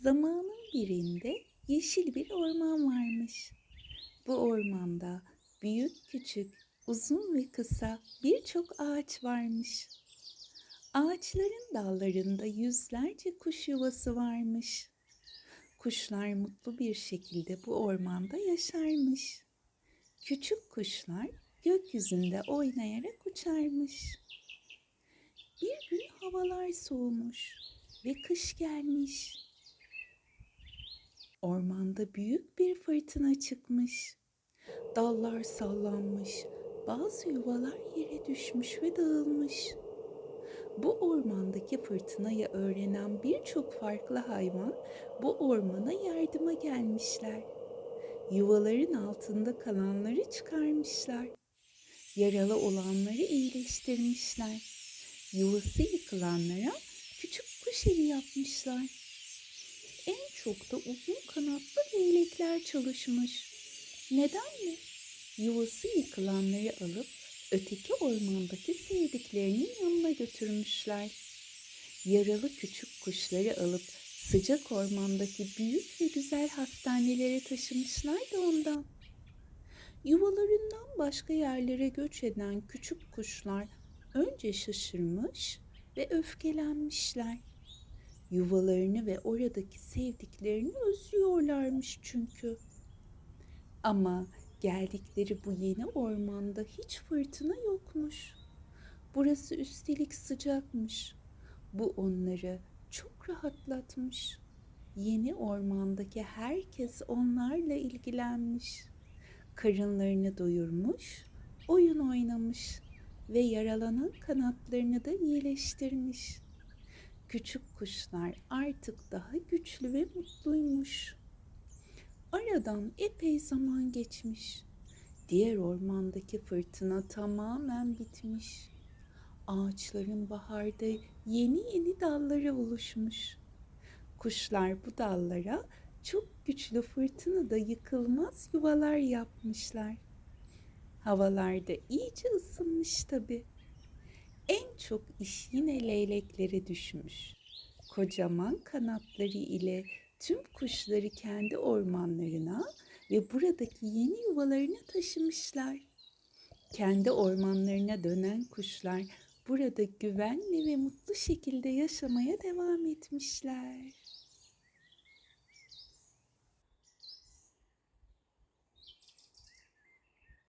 Zamanın birinde yeşil bir orman varmış. Bu ormanda büyük küçük, uzun ve kısa birçok ağaç varmış. Ağaçların dallarında yüzlerce kuş yuvası varmış. Kuşlar mutlu bir şekilde bu ormanda yaşarmış. Küçük kuşlar gökyüzünde oynayarak uçarmış. Bir gün havalar soğumuş ve kış gelmiş. Ormanda büyük bir fırtına çıkmış. Dallar sallanmış, bazı yuvalar yere düşmüş ve dağılmış. Bu ormandaki fırtınayı öğrenen birçok farklı hayvan bu ormana yardıma gelmişler. Yuvaların altında kalanları çıkarmışlar. Yaralı olanları iyileştirmişler. Yuvası yıkılanlara küçük kuş evi yapmışlar. En çok da uzun kanatlı leylekler çalışmış. Neden mi? Yuvası yıkılanları alıp öteki ormandaki sevdiklerinin yanına götürmüşler. Yaralı küçük kuşları alıp sıcak ormandaki büyük ve güzel hastanelere taşımışlar da ondan. Yuvalarından başka yerlere göç eden küçük kuşlar önce şaşırmış ve öfkelenmişler. Yuvalarını ve oradaki sevdiklerini özlüyorlarmış çünkü. Ama geldikleri bu yeni ormanda hiç fırtına yokmuş. Burası üstelik sıcakmış. Bu onları çok rahatlatmış. Yeni ormandaki herkes onlarla ilgilenmiş. Karınlarını doyurmuş, oyun oynamış ve yaralanan kanatlarını da iyileştirmiş. Küçük kuşlar artık daha güçlü ve mutluymuş. Aradan epey zaman geçmiş. Diğer ormandaki fırtına tamamen bitmiş. Ağaçların baharda yeni yeni dalları oluşmuş. Kuşlar bu dallara çok güçlü fırtınada yıkılmaz yuvalar yapmışlar. Havalarda iyice ısınmış tabii. En çok iş yine leyleklere düşmüş. Kocaman kanatları ile tüm kuşları kendi ormanlarına ve buradaki yeni yuvalarına taşımışlar. Kendi ormanlarına dönen kuşlar burada güvenli ve mutlu şekilde yaşamaya devam etmişler.